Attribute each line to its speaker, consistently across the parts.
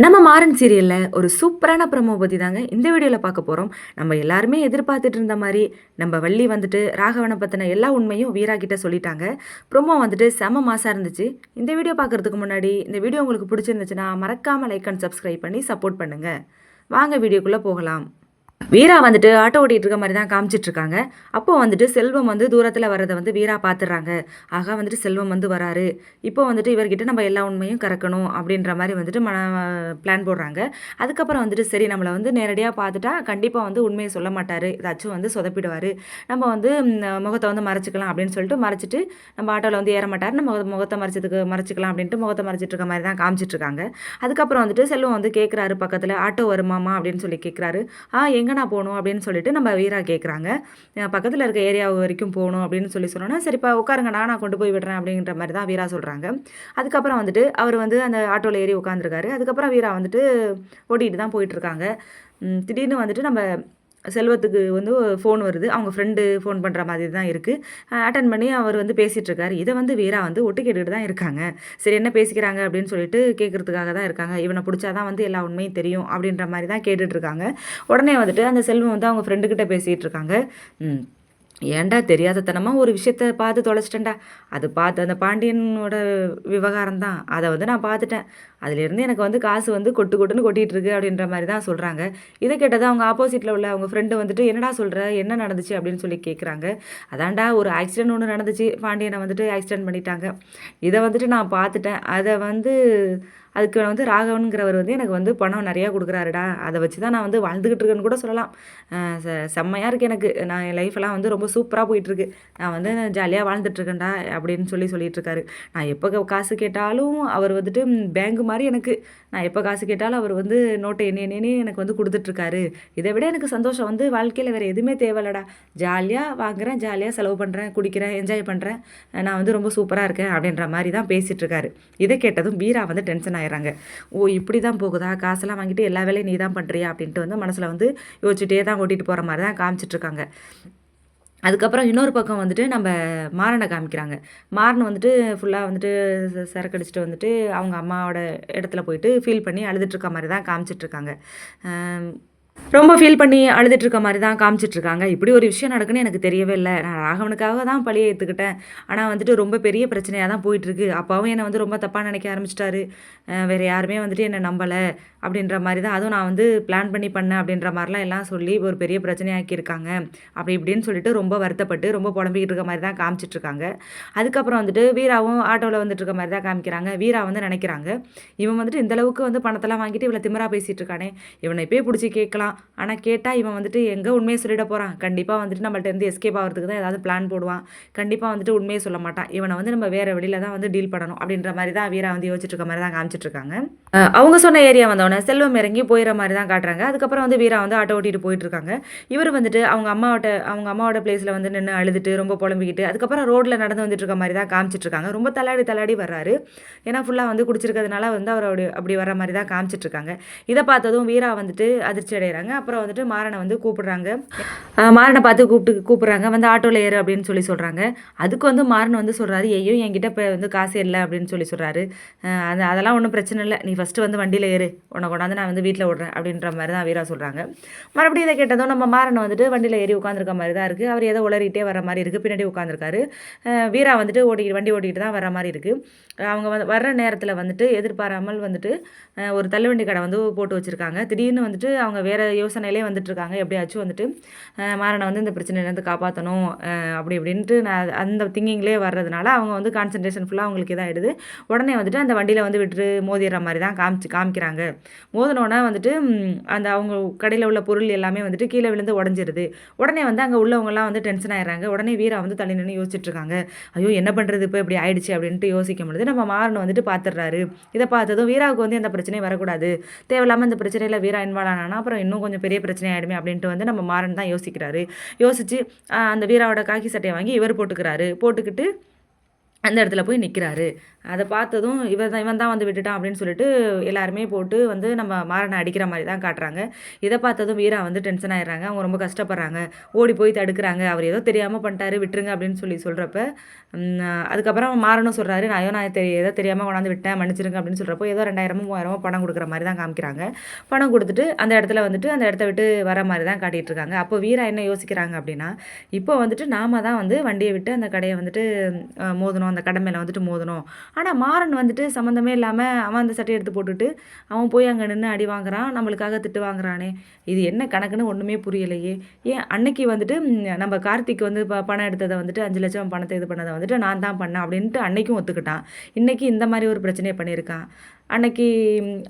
Speaker 1: நம்ம மாறன் சீரியலில் ஒரு சூப்பரான ப்ரமோ பற்றி தாங்க இந்த வீடியோவில் பார்க்க போகிறோம் நம்ம எல்லாருமே எதிர்பார்த்துட்டு இருந்த மாதிரி நம்ம வள்ளி வந்துட்டு ராகவனை பற்றின எல்லா உண்மையும் வீரா கிட்ட சொல்லிட்டாங்க. ப்ரொமோ வந்துட்டு செம மாசாக இருந்துச்சு. இந்த வீடியோ பார்க்குறதுக்கு முன்னாடி இந்த வீடியோ உங்களுக்கு பிடிச்சிருந்துச்சுன்னா மறக்காமல் லைக் அண்ட் சப்ஸ்கிரைப் பண்ணி சப்போர்ட் பண்ணுங்கள் வாங்க வீடியோக்குள்ளே போகலாம். வீரா வந்துட்டு ஆட்டோ ஓட்டிகிட்டு இருக்க மாதிரி தான் காமிச்சிட்டு இருக்காங்க அப்போ வந்துட்டு செல்வம் வந்து தூரத்தில் வர்றதை வந்து வீரா பார்த்துடுறாங்க ஆக வந்துட்டு செல்வம் வந்து வராரு. இப்போ வந்துட்டு இவர்கிட்ட நம்ம எல்லா உண்மையும் கறக்கணும் அப்படின்ற மாதிரி வந்துட்டு மன பிளான் போடுறாங்க. அதுக்கப்புறம் வந்துட்டு சரி நம்மளை வந்து நேரடியாக பார்த்துட்டா கண்டிப்பாக வந்து உண்மையை சொல்ல மாட்டார். ஏதாச்சும் வந்து சொதப்பிடுவார். நம்ம வந்து முகத்தை வந்து மறைச்சிக்கலாம் அப்படின்னு சொல்லிட்டு மறைச்சிட்டு நம்ம ஆட்டோவில் வந்து ஏற மாட்டார். நம்ம முகத்தை மறைச்சதுக்கு மறைச்சிக்கலாம் அப்படின்ட்டு முகத்தை மறைச்சிட்டு இருக்க மாதிரி தான் காமிச்சிட்டு இருக்காங்க அதுக்கப்புறம் வந்துட்டு செல்வம் வந்து கேட்குறாரு பக்கத்தில் ஆட்டோ வருமாமா அப்படின்னு சொல்லி கேட்குறாரு ஆ எங்கண்ணா போகணும் அப்படின்னு சொல்லிட்டு நம்ம வீரா கேட்குறாங்க பக்கத்தில் இருக்க ஏரியா வரைக்கும் போகணும் அப்படின்னு சொல்லி சொன்னோன்னா சரிப்பா உட்காருங்க நான் கொண்டு போய் விடுறேன் அப்படின்ற மாதிரி தான் வீரா சொல்கிறாங்க அதுக்கப்புறம் வந்துட்டு அவர் வந்து அந்த ஆட்டோவில் ஏறி உட்காந்துருக்காரு அதுக்கப்புறம் வீரா வந்துட்டு ஓட்டிகிட்டு தான் போயிட்டுருக்காங்க திடீர்னு வந்துட்டு நம்ம செல்வத்துக்கு வந்து ஃபோன் வருது. அவங்க ஃப்ரெண்டு ஃபோன் பண்ணுற மாதிரி தான் இருக்குது அட்டன் பண்ணி அவர் வந்து பேசிகிட்ருக்காரு இதை வந்து வீரா வந்து ஒட்டு கேட்டுக்கிட்டு தான் இருக்காங்க. சரி என்ன பேசிக்கிறாங்க அப்படின்னு சொல்லிட்டு கேட்குறதுக்காக தான் இருக்காங்க. இவனை பிடிச்சாதான் வந்து எல்லா உண்மையும் தெரியும் அப்படின்ற மாதிரி தான் கேட்டுட்ருக்காங்க உடனே வந்துட்டு அந்த செல்வம் வந்து அவங்க ஃப்ரெண்டுக்கிட்ட பேசிகிட்டு இருக்காங்க. ஏன்டா தெரியாதத்தனமாக ஒரு விஷயத்த பார்த்து தொலைச்சிட்டேன்டா? அது பார்த்து அந்த பாண்டியனோட விவகாரம் தான் அதை வந்து நான் பார்த்துட்டேன். அதுலேருந்து எனக்கு வந்து காசு வந்து கொட்டு கொட்டுன்னு கொட்டிகிட்டு இருக்கு அப்படின்ற மாதிரி தான் சொல்கிறாங்க இதை கேட்டது அவங்க ஆப்போசிட்டில் உள்ள அவங்க ஃப்ரெண்டு வந்துட்டு என்னடா சொல்கிற என்ன நடந்துச்சு? அப்படின்னு சொல்லி கேட்குறாங்க அதான்டா ஒரு ஆக்சிடென்ட் ஒன்று நடந்துச்சு. பாண்டியனை வந்துட்டு ஆக்சிடென்ட் பண்ணிட்டாங்க. இதை வந்துட்டு நான் பார்த்துட்டேன். அதை வந்து அதுக்கு வந்து ராகவனுங்கிறவர் வந்து எனக்கு வந்து பணம் நிறையா கொடுக்குறாருடா. அதை வச்சு தான் நான் வந்து வாழ்ந்துக்கிட்டு இருக்கேன்னு கூட சொல்லலாம். செ- செம்மையாக இருக்குது எனக்கு. நான் என் லைஃபெல்லாம் வந்து ரொம்ப சூப்பராக போயிட்டுருக்கு நான் வந்து ஜாலியாக வாழ்ந்துட்டுருக்கேன்டா அப்படின்னு சொல்லி சொல்லிட்டுருக்காரு நான் எப்போ காசு கேட்டாலும் அவர் வந்துட்டு பேங்க் மாதிரி எனக்கு. நான் எப்போ காசு கேட்டாலும் அவர் வந்து நோட்டை எண்ணி எண்ணி எனக்கு வந்து கொடுத்துட்ருக்காரு இதை விட எனக்கு சந்தோஷம் வந்து வாழ்க்கையில் வேறு எதுவுமே தேவையில்லடா. ஜாலியாக வாங்குறேன் ஜாலியாக செலவு பண்ணுறேன் குடிக்கிறேன் என்ஜாய் பண்ணுறேன் நான் வந்து ரொம்ப சூப்பராக இருக்கேன் அப்படின்ற மாதிரி தான் பேசிகிட்ருக்காரு இதை கேட்டதும் பீரா வந்து டென்ஷன் ஆயிடுறாங்க. ஓ இப்படி தான் போகுதா? காசெல்லாம் வாங்கிட்டு எல்லா வேலையும் நீ தான் பண்ணுறியா அப்படின்ட்டு வந்து மனசில் வந்து யோசிச்சுட்டே தான் ஓட்டிகிட்டு போகிற மாதிரி தான் காமிச்சிட்டு இருக்காங்க அதுக்கப்புறம் இன்னொரு பக்கம் வந்துட்டு நம்ம மாறனை காமிக்கிறாங்க. மாறன் வந்துட்டு ஃபுல்லாக வந்துட்டு ச- சரக்கு அடிச்சுட்டு வந்துட்டு அவங்க அம்மாவோட இடத்துல போயிட்டு ஃபீல் பண்ணி அழுதுட்டுருக்க மாதிரி தான் காமிச்சிட்டு இருக்காங்க ரொம்ப ஃபீல் பண்ணி அழுதுட்டு இருக்க மாதிரி தான் காமிச்சிட்டு இருக்காங்க இப்படி ஒரு விஷயம் நடக்குன்னு எனக்கு தெரியவே இல்லை. நான் ராகவனுக்காக தான் பழியை ஏற்றுக்கிட்டேன் ஆனால் வந்துட்டு ரொம்ப பெரிய பிரச்சனையாக தான் போயிட்டுருக்கு. அப்பாவும் என்னை வந்து ரொம்ப தப்பாக நினைக்க ஆரம்பிச்சிட்டாரு. வேறு யாருமே வந்துட்டு என்னை நம்பலை அப்படின்ற மாதிரி தான் அதுவும் நான் வந்து பிளான் பண்ணி பண்ணேன் அப்படின்ற மாதிரிலாம் எல்லாம் சொல்லி ஒரு பெரிய பிரச்சனையாக்கியிருக்காங்க. அப்படி இப்படின்னு சொல்லிட்டு ரொம்ப வருத்தப்பட்டு ரொம்ப புலம்பிக்கிட்டு இருக்க மாதிரி தான் காமிச்சிட்டு இருக்காங்க அதுக்கப்புறம் வந்துட்டு வீராவும் ஆட்டோவில் வந்துட்டு இருக்க மாதிரி தான் காமிக்கிறாங்க. வீரா வந்து நினைக்கிறாங்க. இவன் வந்துட்டு இந்தளவுக்கு வந்து பணத்தெல்லாம் வாங்கிட்டு இவ்வளோ திமிரா பேசிகிட்டு இருக்கானே இவனை இப்பயே பிடிச்சி கேட்கலாம். ஆனால் கேட்டால் இவன் வந்துட்டு எங்கே உண்மையை சொல்லிட போகிறான் கண்டிப்பாக வந்துட்டு நம்மள்ட்ட இருந்து எஸ்கேப் ஆகிறதுக்கு தான் ஏதாவது பிளான் போடுவான். கண்டிப்பாக வந்துட்டு உண்மையை சொல்ல மாட்டான். இவனை வந்து நம்ம வேறு வெளியில தான் வந்து டீல் பண்ணணும் அப்படின்ற மாதிரி தான் வீரா வந்து யோசிச்சுட்டு இருக்க மாதிரி தான் காமிச்சிட்ருக்காங்க. அவங்க சொன்ன ஏரியா வந்தோடனே செல்வம் இறங்கி போயிடுற மாதிரி தான் காட்டுறாங்க. அதுக்கப்புறம் வந்து வீரா வந்து ஆட்டோ ஓட்டிட்டு போயிட்டுருக்காங்க இவர் வந்துட்டு அவங்க அம்மாவோட அவங்க அம்மாவோட பிளேஸில் வந்து நின்று அழுதுட்டு ரொம்ப புலம்பிக்கிட்டு அதுக்கப்புறம் ரோட்டில் நடந்து வந்துட்டு இருக்க மாதிரி தான் காமிச்சிட்டு இருக்காங்க ரொம்ப தள்ளாடி தள்ளாடி வர்றாரு. ஏன்னா ஃபுல்லாக வந்து குடிச்சிருக்கிறதுனால வந்து அவர் அப்படி அப்படி வர மாதிரி தான் காமிச்சிட்ருக்காங்க. இதை பார்த்ததும் வீரா வந்துட்டு அதிர்ச்சி அடைகிறாங்க அப்புறம் வந்துட்டு மாறனை வந்து கூப்பிடுறாங்க. மாறனை பார்த்து கூப்பிட்டு கூப்பிட்றாங்க. வந்து ஆட்டோவில் ஏறு அப்படின்னு சொல்லி சொல்கிறாங்க அதுக்கு வந்து மாறன் வந்து சொல்கிறாரு ஐயோ என்கிட்ட இப்போ வந்து காசு இல்லை அப்படின்னு சொல்லி சொல்கிறாரு அது அதெல்லாம் ஒன்றும் பிரச்சனை இல்லை. நீ ஃபஸ்ட்டு வந்து வண்டியில் ஏறு. உன்னை கொண்டாந்து நான் வந்து வீட்டில் விட்றேன் அப்படின்ற மாதிரி தான் வீரா சொல்கிறாங்க மறுபடியும் இதை கேட்டதும் நம்ம மாறனை வந்துட்டு வண்டியில் ஏறி உட்காந்துருக்க மாதிரி தான் இருக்குது அவர் ஏதோ உளறிட்டே வர மாதிரி இருக்குது பின்னாடி உட்காந்துருக்காரு வீரா வந்துட்டு ஓடி வண்டி ஓட்டிக்கிட்டு தான் வர மாதிரி இருக்குது அவங்க வந்து வர்ற நேரத்தில் வந்துட்டு எதிர்பாராமல் வந்துட்டு ஒரு தள்ளுவண்டி கடை வந்து போட்டு வச்சுருக்காங்க. திடீர்னு வந்துட்டு அவங்க வேறு யோசனையிலே வந்துட்டுருக்காங்க. எப்படியாச்சும் வந்துட்டு மாறனை வந்து இந்த பிரச்சனையிலேருந்து காப்பாற்றணும் அப்படி இப்படின்ட்டு நான் அந்த திங்கிங்லேயே வர்றதுனால அவங்க வந்து கான்சன்ட்ரேஷன் ஃபுல்லாக அவங்களுக்கு இதாகிடுது உடனே வந்துட்டு அந்த வண்டியில் வந்து விட்டு மோதிடுற மாதிரி தான் காமிச்சு காமிக்கிறாங்க. மோதினோடனே வந்துட்டு அந்த அவங்க கடையில் உள்ள பொருள் எல்லாமே வந்துட்டு கீழே விழுந்து உடஞ்சிருது. உடனே வந்து அங்கே உள்ளவங்கலாம் வந்து டென்ஷன் ஆயிடுறாங்க உடனே வீரா வந்து தள்ளி நின்று யோசிச்சுட்ருக்காங்க. ஐயோ என்ன பண்ணுறது இப்போ இப்படி ஆயிடுச்சு அப்படின்ட்டு யோசிக்கும் பொழுது நம்ம மாறன் வந்துட்டு பார்த்துடுறாரு இதை பார்த்ததும் வீராவுக்கு வந்து எந்த பிரச்சனையும் வரக்கூடாது. தேவையில்லாமல் இந்த பிரச்சனையில் வீரா இன்வால்வ் ஆனால் அப்புறம் இன்னும் இன்னும் கொஞ்சம் பெரிய பிரச்சனை ஆகிடுமே அப்படின்ட்டு வந்து நம்ம மாறன் தான் யோசிக்கிறாரு. யோசிச்சு அந்த வீராவோட காக்கி சட்டையை வாங்கி இவர் போட்டுக்கிறாரு. போட்டுக்கிட்டு அந்த இடத்துல போய் நிற்கிறாரு அதை பார்த்ததும் இவன் தான் இவன் தான் வந்து விட்டுட்டான் அப்படின்னு சொல்லிட்டு எல்லாருமே போட்டு வந்து நம்ம மாறனை அடிக்கிற மாதிரி தான் காட்டுறாங்க. இதை பார்த்ததும் வீரா வந்து டென்ஷன் ஆயிடுறாங்க. அவங்க ரொம்ப கஷ்டப்படுறாங்க. ஓடி போய் தடுக்கிறாங்க. அவர் ஏதோ தெரியாமல் பண்ணிட்டாரு விட்டுருங்க அப்படின்னு சொல்லி சொல்கிறப்ப அதுக்கப்புறம் மாறனும் சொல்கிறாரு நான் ஐயோ நான் தெரிய ஏதோ தெரியாமல் கொண்டாந்து விட்டேன். மன்னிச்சிருங்க. அப்படின்னு சொல்கிறப்போ ஏதோ ரெண்டாயிரமோ மூவாயிரமோ பணம் கொடுக்குற மாதிரி தான் காமிக்கிறாங்க. பணம் கொடுத்துட்டு அந்த இடத்துல வந்துட்டு அந்த இடத்த விட்டு வர மாதிரி தான் காட்டிகிட்டு இருக்காங்க. அப்போ வீரா என்ன யோசிக்கிறாங்க அப்படின்னா இப்போ வந்துட்டு நாம தான் வந்து வண்டியை விட்டு அந்த கடையை வந்துட்டு மோதணும். அந்த கடை மேலே வந்துட்டு மோதணும். ஆனால் மாறன் வந்துட்டு சம்மந்தமே இல்லாமல் அவன் அந்த சட்டையை எடுத்து போட்டுட்டு அவன் போய் அங்கே நின்று அடி வாங்குறான் நம்மளுக்காக திட்டு வாங்குறானே. இது என்ன கணக்குன்னு ஒன்றுமே புரியலையே. ஏன் அன்னைக்கு வந்துட்டு நம்ம கார்த்திக் வந்து ப பணம் எடுத்ததை வந்துட்டு அஞ்சு லட்சம் பணத்தை இது பண்ணதை வந்துட்டு நான் தான் பண்ணேன் அப்படின்ட்டு அன்னைக்கும் ஒத்துக்கிட்டான். இன்னைக்கு இந்த மாதிரி ஒரு பிரச்சனையை பண்ணியிருக்கான். அன்னைக்கு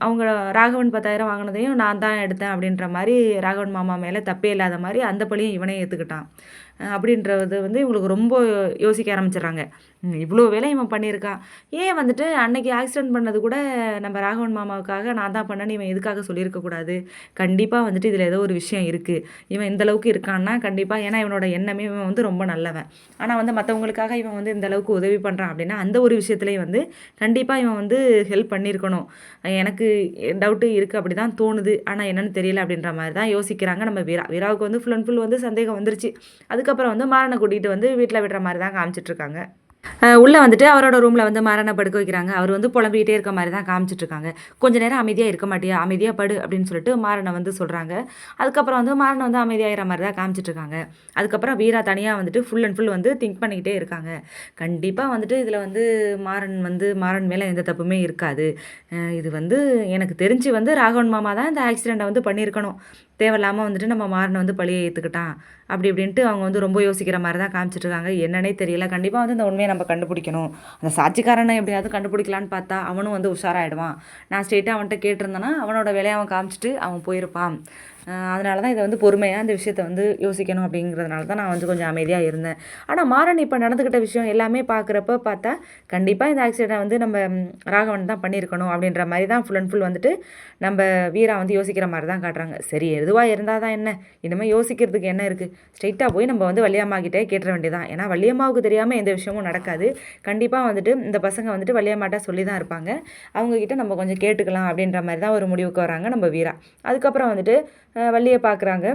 Speaker 1: அவங்க ராகவன் பத்தாயிரம் வாங்கினதையும் நான் தான் எடுத்தேன் அப்படின்ற மாதிரி ராகவன் மாமா மேலே தப்பே இல்லாத மாதிரி அந்த பழியும் இவனே ஏற்றுக்கிட்டான் அப்படின்றது வந்து இவங்களுக்கு ரொம்ப யோசிக்க ஆரம்பிச்சிடுறாங்க. இவ்வளோ வேலை இவன் பண்ணியிருக்கான் ஏன் வந்துட்டு அன்னைக்கு ஆக்சிடென்ட் பண்ணது கூட நம்ம ராகவன் மாமாவுக்காக நான் தான் பண்ணேன்னு இவன் எதுக்காக சொல்லியிருக்கக்கூடாது கண்டிப்பாக வந்துட்டு இதில் ஏதோ ஒரு விஷயம் இருக்குது இவன் இந்த அளவுக்கு இருக்கான்னா கண்டிப்பாக ஏன்னா இவனோட எண்ணமே இவன் வந்து ரொம்ப நல்லவன். ஆனால் வந்து மற்றவங்களுக்காக இவன் வந்து இந்த அளவுக்கு உதவி பண்ணுறான் அப்படின்னா அந்த ஒரு விஷயத்துலேயும் வந்து கண்டிப்பாக இவன் வந்து ஹெல்ப் பண்ணியிருக்கணும். எனக்கு டவுட்டு இருக்குது அப்படி தான் தோணுது. ஆனால் என்னென்னு தெரியல அப்படின்ற மாதிரி தான் யோசிக்கிறாங்க. நம்ம வீரா வீராவுக்கு வந்து ஃபுல் அண்ட் ஃபுல் வந்து சந்தேகம் வந்துருச்சு. அதுக்கப்புறம் வந்து மாறனை கூட்டிகிட்டு வந்து வீட்டில் விடுற மாதிரி தான் காமிச்சிட்ருக்காங்க உள்ளே வந்துட்டு அவரோட ரூமில் வந்து மாறனை படுக்க வைக்கிறாங்க. அவர் வந்து புலம்பிக்கிட்டே இருக்க மாதிரி தான் காமிச்சிட்டு இருக்காங்க கொஞ்ச நேரம் அமைதியாக இருக்க மாட்டியா? அமைதியாக படு அப்படின்னு சொல்லிட்டு மாறனை வந்து சொல்கிறாங்க அதுக்கப்புறம் வந்து மாறனை வந்து அமைதியாகிற மாதிரி தான் காமிச்சிட்டு இருக்காங்க அதுக்கப்புறம் வீரா தனியாக வந்துட்டு ஃபுல் அண்ட் ஃபுல் வந்து திங்க் பண்ணிக்கிட்டே இருக்காங்க. கண்டிப்பாக வந்துட்டு இதில் வந்து மாறன் வந்து மாறன் மேலே எந்த தப்புமே இருக்காது. இது வந்து எனக்கு தெரிஞ்சு வந்து ராகவன் மாமா தான் இந்த ஆக்சிடெண்ட்டை வந்து பண்ணியிருக்கணும். தேவையில்லாமல் வந்துட்டு நம்ம மாறனை வந்து பழியை ஏற்றுக்கிட்டான் அப்படி இப்படின்ட்டு அவங்க வந்து ரொம்ப யோசிக்கிற மாதிரி தான் காமிச்சிட்ருக்காங்க. என்னன்னே தெரியல. கண்டிப்பாக வந்து இந்த உண்மையை நம்ம கண்டுபிடிக்கணும். அந்த சாட்சிக்காரனை எப்படியாவது கண்டுபிடிக்கலான்னு பார்த்தா அவனும் வந்து உஷாராயிடுவான். நான் ஸ்ட்ரெயிட்டாக அவன்கிட்ட கேட்டிருந்தேன்னா அவனோட வேலையை அவன் காமிச்சிட்டு அவன் போயிருப்பான். அதனால தான் இதை வந்து பொறுமையாக அந்த விஷயத்தை வந்து யோசிக்கணும் அப்படிங்கிறதுனால தான் நான் வந்து கொஞ்சம் அமைதியாக இருந்தேன். ஆனால் மாறன் இப்போ நடந்துக்கிட்ட விஷயம் எல்லாமே பார்க்குறப்ப பார்த்தா கண்டிப்பாக இந்த ஆக்சிடென்ட்டை வந்து நம்ம ராகவன் தான் பண்ணியிருக்கணும் அப்படின்ற மாதிரி தான் ஃபுல் அண்ட் ஃபுல் வந்துட்டு நம்ம வீரா வந்து யோசிக்கிற மாதிரி தான் காட்டுறாங்க. சரி எதுவாக இருந்தால் தான் என்ன? இனிமேல் யோசிக்கிறதுக்கு என்ன இருக்குது ஸ்ட்ரைட்டாக போய் நம்ம வந்து வள்ளியம்மா கிட்டே கேட்டுற வேண்டியதான் ஏன்னா வள்ளியம்மாவுக்கு தெரியாமல் எந்த விஷயமும் நடக்காது. கண்டிப்பாக வந்துட்டு இந்த பசங்க வந்துட்டு வள்ளியம்மாட்ட சொல்லி தான் இருப்பாங்க. அவங்கக்கிட்ட நம்ம கொஞ்சம் கேட்டுக்கலாம் அப்படின்ற மாதிரி தான் ஒரு முடிவுக்கு வராங்க நம்ம வீரா. அதுக்கப்புறம் வந்துட்டு வள்ளியை பார்க்குறாங்க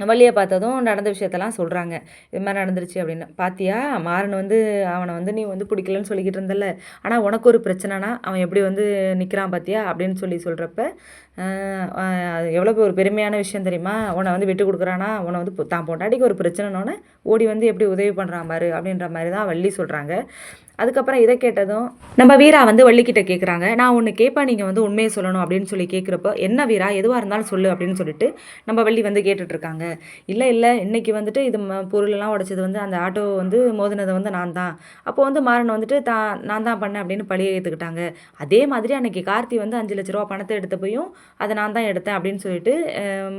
Speaker 1: வள்ளியை பார்த்ததும் நடந்த விஷயத்தெல்லாம் சொல்கிறாங்க இது மாதிரி நடந்துருச்சு அப்படின்னு. பாத்தியா மாறன் வந்து அவனை வந்து நீ வந்து பிடிக்கலன்னு சொல்லிக்கிட்டு இருந்தல ஆனால் உனக்கு ஒரு பிரச்சனைனா அவன் எப்படி வந்து நிற்கிறான் பாத்தியா அப்படின்னு சொல்லி சொல்கிறப்ப எவ்வளோ ஒரு பெருமையான விஷயம் தெரியுமா? உன்னை வந்து விட்டு கொடுக்குறானா? உன்னை வந்து தான் பொண்டாட்டிக்கு ஒரு பிரச்சனைனோடனே ஓடி வந்து எப்படி உதவி பண்ணுறான் பாரு அப்படின்ற மாதிரி தான் வள்ளி சொல்கிறாங்க அதுக்கப்புறம் இதை கேட்டதும் நம்ம வீரா வந்து வள்ளிக்கிட்ட கேட்குறாங்க நான் ஒன்று கேட்பேன் நீங்கள் வந்து உண்மையை சொல்லணும் அப்படின்னு சொல்லி கேட்குறப்போ என்ன வீரா? எதுவாக இருந்தாலும் சொல்லு அப்படின்னு சொல்லிட்டு நம்ம வள்ளி வந்து கேட்டுட்ருக்காங்க. இல்லை இல்லை. இன்றைக்கி வந்துட்டு இது ம- பொருளெல்லாம் உடைச்சது வந்து அந்த ஆட்டோ வந்து மோதினது வந்து நான் தான். அப்போ வந்து மாறன் வந்துட்டு தான் நான் தான் பண்ணேன் அப்படின்னு பழிய ஏற்றுக்கிட்டாங்க அதே மாதிரி அன்றைக்கி கார்த்தி வந்து அஞ்சு லட்ச ரூபா பணத்தை எடுத்தப்பையும் அதை நான் தான் எடுத்தேன் அப்படின்னு சொல்லிட்டு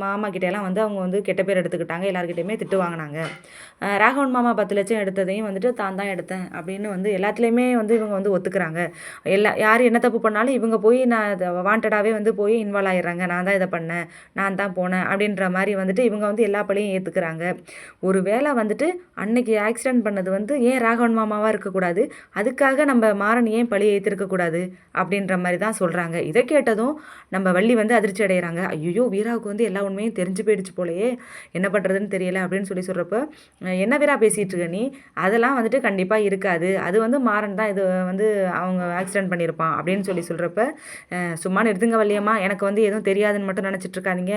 Speaker 1: மாமா கிட்டேலாம் எல்லாம் வந்து அவங்க வந்து கெட்ட பேர் எடுத்துக்கிட்டாங்க. எல்லாருக்கிட்டையுமே திட்டு வாங்கினாங்க. ராகவன் மாமா பத்து லட்சம் எடுத்ததையும் வந்துட்டு தான் தான் எடுத்தேன் அப்படின்னு வந்து எல்லாத்துலேயுமே வந்து இவங்க வந்து ஒத்துக்கிறாங்க. எல்லா யார் என்ன தப்பு பண்ணாலும் இவங்க போய் நான் வாண்டடாகவே வந்து போய் இன்வால்வ் ஆகிடுறாங்க நான் தான் இதை பண்ணேன் நான் தான் போனேன் அப்படின்ற மாதிரி வந்துட்டு இவங்க வந்து எல்லா பழியும் ஏற்றுக்கிறாங்க ஒரு வேளை வந்துட்டு அன்னைக்கு ஆக்சிடென்ட் பண்ணது வந்து ஏன் ராகவன் மாமாவாக இருக்கக்கூடாது? அதுக்காக நம்ம மாறன் ஏன் பழி ஏற்றிருக்கக்கூடாது அப்படின்ற மாதிரி தான் சொல்கிறாங்க இதை கேட்டதும் நம்ம வள்ளி வந்து அதிர்ச்சி அடைகிறாங்க ஐயோ வீராவுக்கு வந்து எல்லா உண்மையும் தெரிஞ்சு போயிடுச்சு போலயே. என்ன பண்ணுறதுன்னு தெரியல அப்படின்னு சொல்லி சொல்கிறப்ப என்ன வீரா பேசிகிட்டு இருக்க நீ? அதெல்லாம் வந்துட்டு கண்டிப்பாக இருக்காது. அது வந்து மாறன் தான் இது வந்து அவங்க ஆக்சிடென்ட் பண்ணியிருப்பான் அப்படின்னு சொல்லி சொல்கிறப்ப சும்மா நிறுத்துங்க வழியம்மா எனக்கு வந்து எதுவும் தெரியாதுன்னு மட்டும் நினச்சிட்டு இருக்காதீங்க.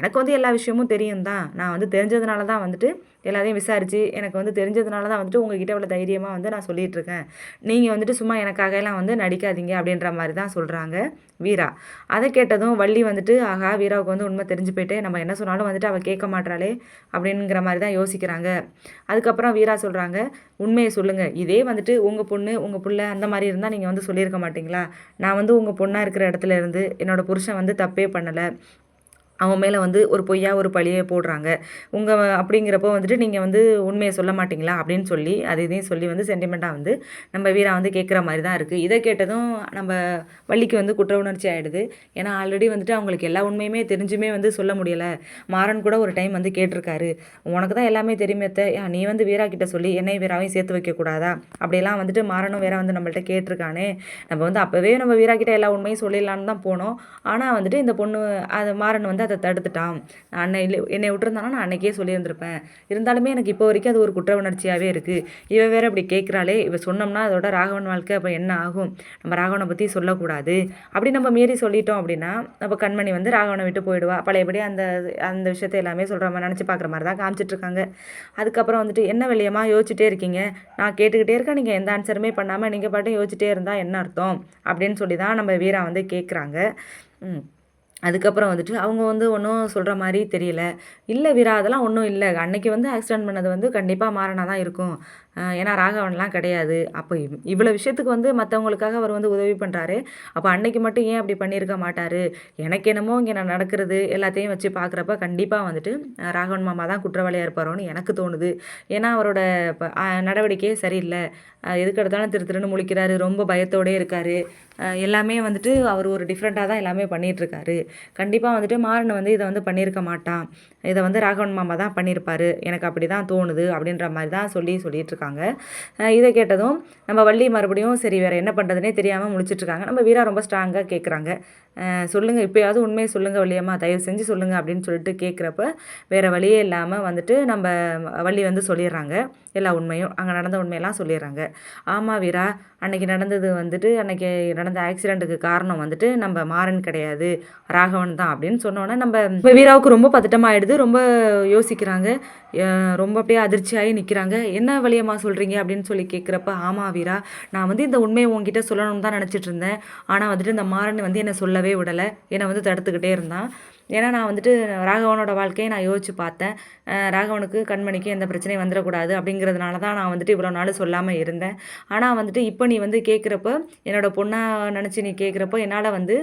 Speaker 1: எனக்கு வந்து எல்லா விஷயமும் தெரியும் தான். நான் வந்து தெரிஞ்சதுனால தான் வந்துட்டு எல்லாத்தையும் விசாரித்து எனக்கு வந்து தெரிஞ்சதுனால தான் வந்துட்டு உங்ககிட்ட இவ்வளோ தைரியமாக வந்து நான் சொல்லிகிட்ருக்கேன் நீங்கள் வந்துட்டு சும்மா எனக்காக எல்லாம் வந்து நடிக்காதீங்க அப்படின்ற மாதிரி தான் சொல்கிறாங்க வீரா. அதை கேட்டதும் வள்ளி வந்துட்டு ஆகா வீராவுக்கு வந்து உண்மை தெரிஞ்சு போயிட்டு நம்ம என்ன சொன்னாலும் வந்துட்டு அவள் கேட்க மாட்டாளே அப்படிங்கிற மாதிரி தான் யோசிக்கிறாங்க. அதுக்கப்புறம் வீரா சொல்கிறாங்க உண்மையை சொல்லுங்கள் இதே வந்துட்டு உங்கள் பொண்ணு உங்கள் பிள்ளை அந்த மாதிரி இருந்தால் நீங்கள் வந்து சொல்லியிருக்க மாட்டிங்களா? நான் வந்து உங்கள் பொண்ணாக இருக்கிற இடத்துல இருந்து என்னோட புருஷன் வந்து தப்பே பண்ணலை. அவன் மேலே வந்து ஒரு பொய்யா ஒரு பழியை போடுறாங்க. உங்கள் அப்படிங்கிறப்போ வந்துட்டு நீங்கள் வந்து உண்மையை சொல்ல மாட்டீங்களா அப்படின்னு சொல்லி அது இதையும் சொல்லி வந்து சென்டிமெண்ட்டாக வந்து நம்ம வீரா வந்து கேட்குற மாதிரி தான் இருக்குது இதை கேட்டதும் நம்ம வள்ளிக்கு வந்து குற்ற உணர்ச்சி ஆகிடுது ஏன்னா ஆல்ரெடி வந்துட்டு அவங்களுக்கு எல்லா உண்மையுமே தெரிஞ்சுமே வந்து சொல்ல முடியலை. மாறன் கூட ஒரு டைம் வந்து கேட்டிருக்காரு. உனக்கு தான் எல்லாமே தெரியுமே அத்தை. யா, நீ வந்து வீரா கிட்ட சொல்லி என்னை வீராவையும் சேர்த்து வைக்கக்கூடாதா அப்படியெல்லாம் வந்துட்டு மாறனும் வேற வந்து நம்மள்ட்ட கேட்டிருக்கானே. நம்ம வந்து அப்போவே நம்ம வீரா கிட்ட எல்லா உண்மையும் சொல்லிடலான்னு தான் போனோம். ஆனால் வந்துட்டு இந்த பொண்ணு அது மாறன் வந்து அதை தடுத்துட்டான். அன்னை என்னை விட்டுருந்தானா நான் அன்னைக்கே சொல்லியிருந்திருப்பேன். இருந்தாலுமே எனக்கு இப்போ வரைக்கும் அது ஒரு குற்ற உணர்ச்சியாகவே இருக்குது இவ வேற இப்படி கேட்குறாளே இவ சொன்னோம்னா அதோட ராகவன் வாழ்க்கை அப்போ என்ன ஆகும்? நம்ம ராகவனை பற்றி சொல்லக்கூடாது. அப்படி நம்ம மீறி சொல்லிட்டோம் அப்படின்னா அப்போ கண்மணி வந்து ராகவனை விட்டு போயிடுவா. பழையபடி அந்த அந்த விஷயத்தை எல்லாமே சொல்கிற மாதிரி நினச்சி பார்க்குற மாதிரி தான் காமிச்சிட்டு இருக்காங்க அதுக்கப்புறம் வந்துட்டு என்ன வெளியமாக யோசிச்சுட்டே இருக்கீங்க? நான் கேட்டுக்கிட்டே இருக்கேன். நீங்கள் எந்த ஆன்சருமே பண்ணாமல் நீங்கள் பாட்டும் யோசிச்சுட்டே இருந்தால் என்ன அர்த்தம்? அப்படின்னு சொல்லி தான் நம்ம வீரா வந்து கேட்குறாங்க ம். அதுக்கப்புறம் வந்துட்டு அவங்க வந்து ஒன்றும் சொல்கிற மாதிரி தெரியல. இல்லை வீரா அதெல்லாம் ஒன்றும் இல்லை. அன்னைக்கு வந்து ஆக்சிடென்ட் பண்ணது வந்து கண்டிப்பாக மாறினா தான் இருக்கும். ஏன்னா ராகவன்லாம் கிடையாது. அப்போ இவ் இவ்வளோ விஷயத்துக்கு வந்து மற்றவங்களுக்காக அவர் வந்து உதவி பண்ணுறாரு அப்போ அன்னைக்கு மட்டும் ஏன் அப்படி பண்ணியிருக்க மாட்டார்? எனக்கு என்னமோ இங்கே நான் நடக்கிறது எல்லாத்தையும் வச்சு பார்க்குறப்ப கண்டிப்பாக வந்துட்டு ராகவன் மாமா தான் குற்றவாளியாக இருப்பாரோன்னு எனக்கு தோணுது. ஏன்னா அவரோட நடவடிக்கையே சரியில்லை. எதுக்கெடுத்தாலும் எதுக்கு எடுத்தாலும் திரு திருன்னு முழிக்கிறாரு. ரொம்ப பயத்தோடே இருக்காரு. எல்லாமே வந்துட்டு அவர் ஒரு டிஃப்ரெண்ட்டாக தான் எல்லாமே பண்ணிகிட்ருக்காரு கண்டிப்பாக வந்துட்டு மாறன் வந்து இதை வந்து பண்ணியிருக்க மாட்டான். இதை வந்து ராகவன் மாமா தான் பண்ணியிருப்பாரு. எனக்கு அப்படி தான் தோணுது அப்படின்ற மாதிரி தான் சொல்லி சொல்லிகிட்டு இருக்காங்க. இதை கேட்டதும் நம்ம வள்ளி மறுபடியும் சரி வேறு என்ன பண்ணுறதுனே தெரியாமல் முடிச்சிட்ருக்காங்க நம்ம வீரா ரொம்ப ஸ்ட்ராங்காக கேட்குறாங்க சொல்லுங்கள் இப்போயாவது உண்மையை சொல்லுங்கள் வள்ளியம்மா தயவு செஞ்சு சொல்லுங்கள் அப்படின்னு சொல்லிட்டு கேட்குறப்ப வேறு வழியே இல்லாமல் வந்துட்டு நம்ம வள்ளி வந்து சொல்லிடுறாங்க எல்லா உண்மையும் அங்கே நடந்த உண்மையெல்லாம் சொல்லிடுறாங்க ஆமாம் வீரா அன்னைக்கு நடந்தது வந்துட்டு அன்னைக்கு நடந்த ஆக்சிடெண்ட்டுக்கு காரணம் வந்துட்டு நம்ம மாறன் கிடையாது ராகவன் தான் அப்படின்னு சொன்னோன்னே நம்ம வீராவுக்கு ரொம்ப பதட்டமாகிடுது ரொம்ப யோசிக்கிறாங்க. ரொம்ப அப்படியே அதிர்ச்சியாகி நிற்கிறாங்க. என்ன வழியம்மா சொல்கிறீங்க? அப்படின்னு சொல்லி கேட்குறப்ப ஆமாம் வீரா நான் வந்து இந்த உண்மையை உங்ககிட்ட சொல்லணும்னு தான் நினச்சிட்டு இருந்தேன். ஆனால் வந்துட்டு இந்த மாறன் வந்து என்னை சொல்லவே விடலை. என்னை வந்து தடுத்துக்கிட்டே இருந்தான். ஏன்னா நான் வந்துட்டு ராகவனோட வாழ்க்கையை நான் யோசிச்சு பார்த்தேன். ராகவனுக்கு கண்மணிக்கு எந்த பிரச்சனையும் வந்துடக்கூடாது அப்படிங்கிறதுனால தான் நான் வந்துட்டு இவ்வளோ நாள் சொல்லாமல் இருந்தேன். ஆனால் வந்துட்டு இப்போ நீ வந்து கேட்குறப்ப என்னோட பொண்ணாக நினச்சி நீ கேட்குறப்போ என்னால் வந்து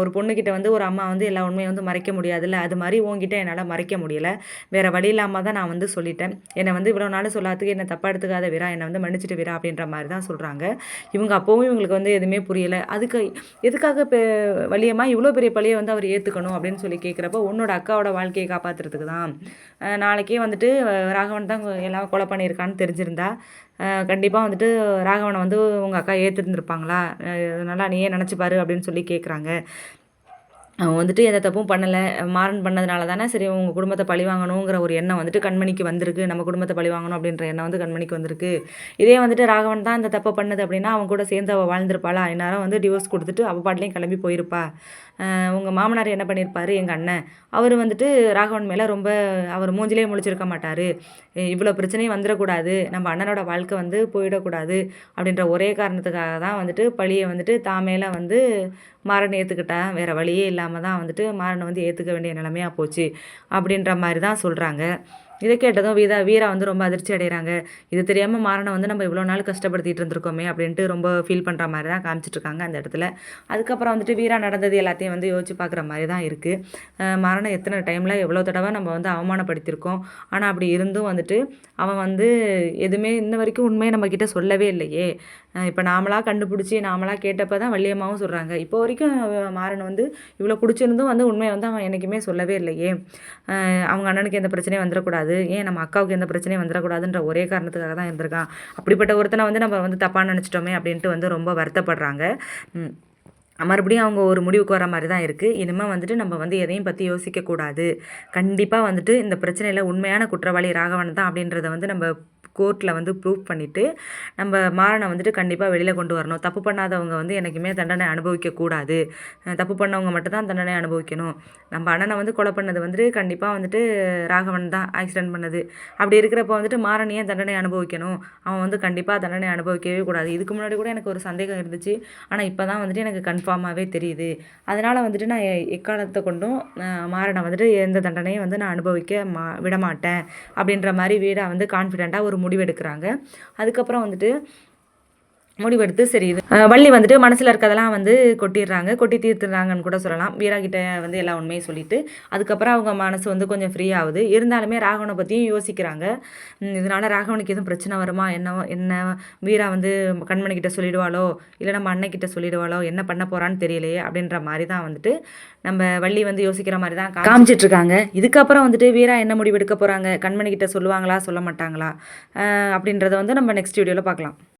Speaker 1: ஒரு பொண்ணுக்கிட்ட வந்து ஒரு அம்மா வந்து எல்லா உண்மையும் வந்து மறைக்க முடியாதுல்ல. அது மாதிரி உன்கிட்ட என்னால் மறைக்க முடியல. வேறு வழி இல்லாமல் தான் நான் வந்து சொல்லிட்டேன். என்னை வந்து இவ்வளோ நாள் சொல்லாததுக்கு என்னை தப்பாக எடுத்துக்காத வீரா என்னை வந்து மன்னிச்சிட்டு வீரா அப்படின்ற மாதிரி தான் சொல்கிறாங்க இவங்க அப்போவும் இவங்களுக்கு வந்து எதுவுமே புரியலை. அதுக்கு எதுக்காக இப்போ இவ்வளோ பெரிய பழியை வந்து அவர் ஏற்றுக்கணும் அப்படின்னு சொல்லி கேட்குறப்ப உன்னோட அக்காவோட வாழ்க்கையை காப்பாற்றுறதுக்கு தான் நாளைக்கே வந்துட்டு ராகவன் தான் எல்லாம் கொலை பண்ணியிருக்கான்னு தெரிஞ்சிருந்தா கண்டிப்பாக வந்துட்டு ராகவனை வந்து உங்கள் அக்கா ஏற்றுருந்துருப்பாங்களா நல்லா நீயே நினச்சிப்பாரு அப்படின்னு சொல்லி கேட்குறாங்க அவன் வந்துட்டு எந்த தப்பும் பண்ணலை. மாறன் பண்ணதுனால தானே சரி உங்கள் குடும்பத்தை பழி வாங்கணுங்கிற ஒரு எண்ணம் வந்துட்டு கண்மணிக்கு வந்திருக்கு. நம்ம குடும்பத்தை பழி வாங்கணும் அப்படின்ற எண்ணம் வந்து கண்மணிக்கு வந்திருக்கு. இதே வந்துட்டு ராகவன் தான் இந்த தப்பை பண்ணது அப்படின்னா அவன் கூட சேர்ந்து அவள் வாழ்ந்திருப்பாளா? இந்நேரம் வந்து டிவோர்ஸ் கொடுத்துட்டு அவள் பாட்டிலையும் கிளம்பி போயிருப்பா. உங்கள் மாமனார் என்ன பண்ணியிருப்பாரு எங்கள் அண்ணன். அவர் வந்துட்டு ராகவன் மேலே ரொம்ப அவர் மூஞ்சிலே முழிச்சிருக்க மாட்டார். இவ்வளோ பிரச்சனையும் வந்துடக்கூடாது. நம்ம அண்ணனோட வாழ்க்கை வந்து போயிடக்கூடாது அப்படின்ற ஒரே காரணத்துக்காக தான் வந்துட்டு பழியை வந்துட்டு தான் மேலே வந்து மாறன் ஏற்றுக்கிட்டா வேறு வழியே இல்லாமல் தான் வந்துட்டு மாறனை வந்து ஏற்றுக்க வேண்டிய நிலைமையாக போச்சு அப்படின்ற மாதிரி தான் சொல்கிறாங்க இதை கேட்டதும் வீரா வீரா வந்து ரொம்ப அதிர்ச்சி அடைகிறாங்க இது தெரியாமல் மாறனை வந்து நம்ம இவ்வளோ நாள் கஷ்டப்படுத்திட்டு இருந்திருக்கோமே அப்படின்ட்டு ரொம்ப ஃபீல் பண்ணுற மாதிரி தான் காமிச்சிட்ருக்காங்க அந்த இடத்துல. அதுக்கப்புறம் வந்துட்டு வீரா நடந்தது எல்லாத்தையும் வந்து யோசிச்சு பார்க்குற மாதிரி தான் இருக்குது மாறனை எத்தனை டைமில் எவ்வளோ தடவை நம்ம வந்து அவமானப்படுத்தியிருக்கோம்? ஆனால் அப்படி இருந்தும் வந்துட்டு அவன் வந்து எதுவுமே இன்ன வரைக்கும் உண்மையை நம்மக்கிட்ட சொல்லவே இல்லையே. இப்போ நாமளாக கண்டுபிடிச்சி நாமளாக கேட்டப்போ தான் வள்ளியம்மாவும் சொல்கிறாங்க இப்போ வரைக்கும் மாறன் வந்து இவ்வளோ குடிச்சிருந்தும் வந்து உண்மையை வந்து அவன் என்றைக்குமே சொல்லவே இல்லையே. அவங்க அண்ணனுக்கு எந்த பிரச்சனையும் வந்துடக்கூடாது ஏன் நம்ம அக்காவுக்கு எந்த பிரச்சனையும் வந்துடக்கூடாதுன்ற ஒரே காரணத்துக்காக தான் இருந்திருக்கான். அப்படிப்பட்ட ஒருத்தனை வந்து நம்ம வந்து தப்பாக நினச்சிட்டோமே அப்படின்ட்டு வந்து ரொம்ப வருத்தப்படுறாங்க. மறுபடியும் அவங்க ஒரு முடிவுக்கு வர மாதிரி தான் இருக்குது இனிமேல் வந்துட்டு நம்ம வந்து எதையும் பற்றி யோசிக்கக்கூடாது. கண்டிப்பாக வந்துட்டு இந்த பிரச்சனையில் உண்மையான குற்றவாளி ராகவன் தான் அப்படின்றத வந்து நம்ம கோர்ட்டில் வந்து ப்ரூவ் பண்ணிவிட்டு நம்ம மாறனை வந்துட்டு கண்டிப்பாக வெளியில் கொண்டு வரணும். தப்பு பண்ணாதவங்க வந்து என்றைக்குமே தண்டனை அனுபவிக்கக்கூடாது தப்பு பண்ணவங்க மட்டும்தான் தண்டனை அனுபவிக்கணும். நம்ம அண்ணனை வந்து கொலை பண்ணது வந்துட்டு கண்டிப்பாக வந்துட்டு ராகவன் தான் ஆக்சிடென்ட் பண்ணது. அப்படி இருக்கிறப்ப வந்துட்டு மாறன் ஏன் தண்டனை அனுபவிக்கணும்? அவன் வந்து கண்டிப்பாக தண்டனை அனுபவிக்கவே கூடாது. இதுக்கு முன்னாடி கூட எனக்கு ஒரு சந்தேகம் இருந்துச்சு. ஆனால் இப்போ தான் வந்துட்டு எனக்கு கன்ஃபார்மாகவே தெரியுது. அதனால் வந்துட்டு நான் எ- எக்காலத்தை கொண்டும் மாறனை வந்துட்டு எந்த தண்டனையும் வந்து நான் அனுபவிக்க மா விட மாட்டேன் அப்படின்ற மாதிரி வீடா வந்து கான்ஃபிடெண்ட்டாக ஒரு முடிவு முடிவெடுக்கிறாங்க. அதுக்கப்புறம் வந்துட்டு முடிவெடுத்து சரி இது வள்ளி வந்துட்டு மனசில் இருக்கிறதெல்லாம் வந்து கொட்டிடுறாங்க. கொட்டி தீர்த்துறாங்கன்னு கூட சொல்லலாம். வீரா கிட்ட வந்து எல்லா உண்மையும் சொல்லிட்டு அதுக்கப்புறம் அவங்க மனசு வந்து கொஞ்சம் ஃப்ரீ ஆகுது. இருந்தாலுமே ராகவனை பற்றியும் யோசிக்கிறாங்க. இதனால் ராகவனுக்கு எதுவும் பிரச்சனை வருமா? என்ன என்ன வீரா வந்து கண்மணிக்கிட்ட சொல்லிடுவாளோ? இல்லை நம்ம அன்னைக்கிட்ட சொல்லிடுவாளோ? என்ன பண்ண போகிறான்னு தெரியலையே அப்படின்ற மாதிரி தான் வந்துட்டு நம்ம வள்ளி வந்து யோசிக்கிற மாதிரி தான் காமிச்சிட்டு இருக்காங்க இதுக்கப்புறம் வந்துட்டு வீரா என்ன முடிவெடுக்க போகிறாங்க கண்மணிக்கிட்ட சொல்லுவாங்களா? சொல்ல மாட்டாங்களா? அப்படின்றத வந்து நம்ம நெக்ஸ்ட் வீடியோவில் பார்க்கலாம்.